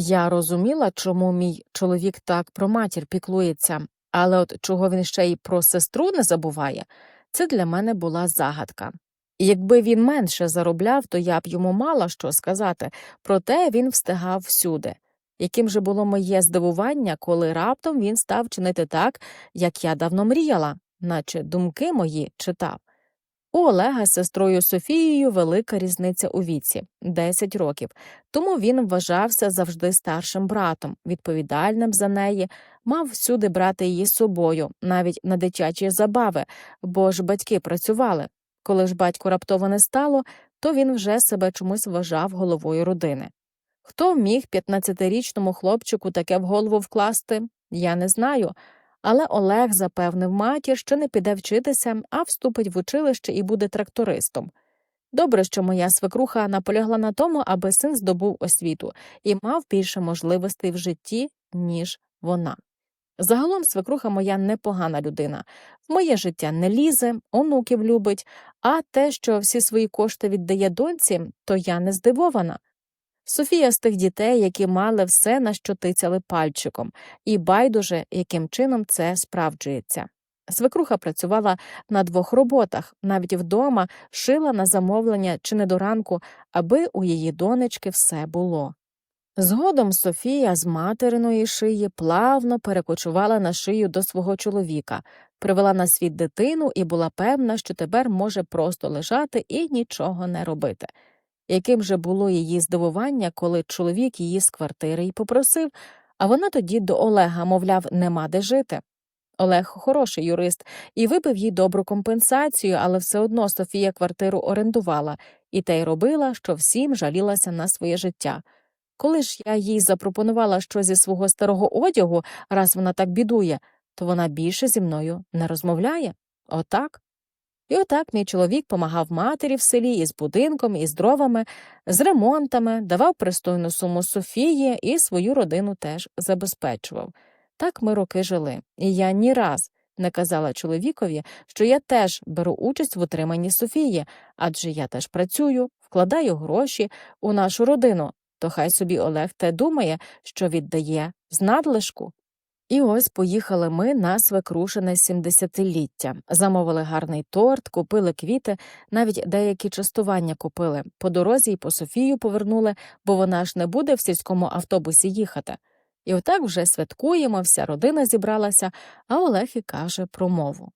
Я розуміла, чому мій чоловік так про матір піклується, але от чого він ще й про сестру не забуває, це для мене була загадка. Якби він менше заробляв, то я б йому мала що сказати, проте він встигав всюди. Яким же було моє здивування, коли раптом він став чинити так, як я давно мріяла, наче думки мої читав. У Олега з сестрою Софією велика різниця у віці 10 років, тому він вважався завжди старшим братом, відповідальним за неї, мав всюди брати її з собою, навіть на дитячі забави, бо ж батьки працювали. Коли ж батько раптово не стало, то він вже себе чомусь вважав головою родини. Хто міг 15-річному хлопчику таке в голову вкласти, я не знаю. Але Олег запевнив матір, що не піде вчитися, а вступить в училище і буде трактористом. Добре, що моя свекруха наполягла на тому, аби син здобув освіту і мав більше можливостей в житті, ніж вона. Загалом свекруха моя непогана людина, в моє життя не лізе, онуків любить, а те, що всі свої кошти віддає доньці, то я не здивована. Софія з тих дітей, які мали все, на що тицяли пальчиком, і байдуже, яким чином це справджується. Свекруха працювала на двох роботах, навіть вдома шила на замовлення чи не до ранку, аби у її донечки все було. Згодом Софія з материної шиї плавно перекочувала на шию до свого чоловіка, привела на світ дитину і була певна, що тепер може просто лежати і нічого не робити. Яким же було її здивування, коли чоловік її з квартири й попросив, а вона тоді до Олега, мовляв, нема де жити. Олег хороший юрист і випив їй добру компенсацію, але все одно Софія квартиру орендувала і те й робила, що всім жалілася на своє життя. Коли ж я їй запропонувала щось зі свого старого одягу, раз вона так бідує, то вона більше зі мною не розмовляє. Отак. І отак мій чоловік помагав матері в селі із будинком, із дровами, з ремонтами, давав пристойну суму Софії і свою родину теж забезпечував. Так ми роки жили, і я ні раз не казала чоловікові, що я теж беру участь в утриманні Софії, адже я теж працюю, вкладаю гроші у нашу родину, то хай собі Олег те думає, що віддає з надлишку. І ось поїхали ми на свекрушине сімдесятиліття. Замовили гарний торт, купили квіти, навіть деякі частування купили. По дорозі й по Софію повернули, бо вона ж не буде в сільському автобусі їхати. І отак вже святкуємо, вся родина зібралася, а Олег і каже про мову.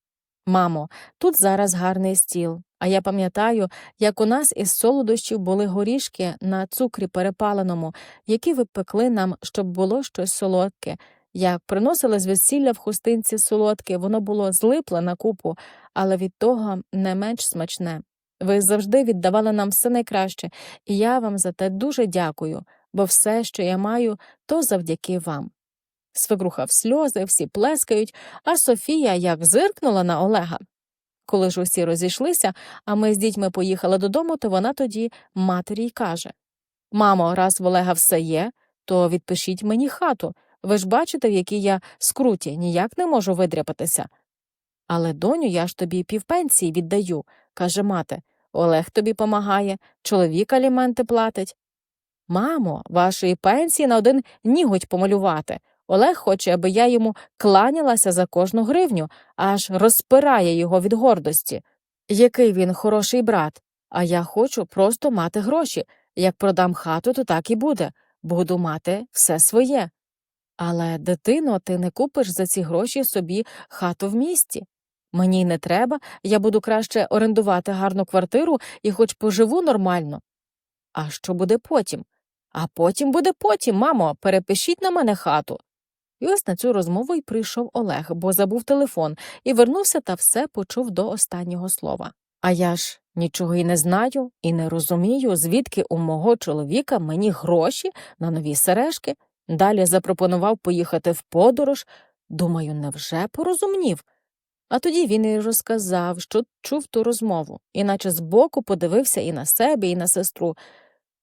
Мамо, тут зараз гарний стіл. А я пам'ятаю, як у нас із солодощів були горішки на цукрі перепаленому, які ви пекли нам, щоб було щось солодке. Як приносили з весілля в хустинці солодке, воно було злипле на купу, але від того не менш смачне. Ви завжди віддавали нам все найкраще, і я вам за те дуже дякую, бо все, що я маю, то завдяки вам. Свекруха в сльози, всі плескають, а Софія як зиркнула на Олега. Коли ж усі розійшлися, а ми з дітьми поїхали додому, то вона тоді матері й каже Мамо, раз в Олега все є, то відпишіть мені хату. Ви ж бачите, в якій я скруті, ніяк не можу видряпатися. Але доню, я ж тобі півпенсії віддаю, каже мати. Олег тобі помагає, чоловік аліменти платить. Мамо, вашої пенсії на один ніготь помалювати. Олег хоче, аби я йому кланялася за кожну гривню, аж розпирає його від гордості. Який він хороший брат, а я хочу просто мати гроші. Як продам хату, то так і буде. Буду мати все своє. Але, дитино, ти не купиш за ці гроші собі хату в місті. Мені й не треба, я буду краще орендувати гарну квартиру і хоч поживу нормально. А що буде потім? А потім буде потім, мамо, перепишіть на мене хату. І ось на цю розмову й прийшов Олег, бо забув телефон, і вернувся та все почув до останнього слова. А я ж нічого й не знаю і не розумію, звідки у мого чоловіка мені гроші на нові сережки. Далі запропонував поїхати в подорож. Думаю, невже порозумнів? А тоді він і розказав, що чув ту розмову, іначе збоку подивився і на себе, і на сестру.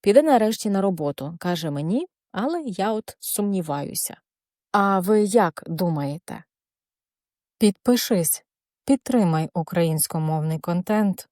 Піде нарешті на роботу, каже мені, але я от сумніваюся. А ви як думаєте? Підпишись, підтримай українськомовний контент.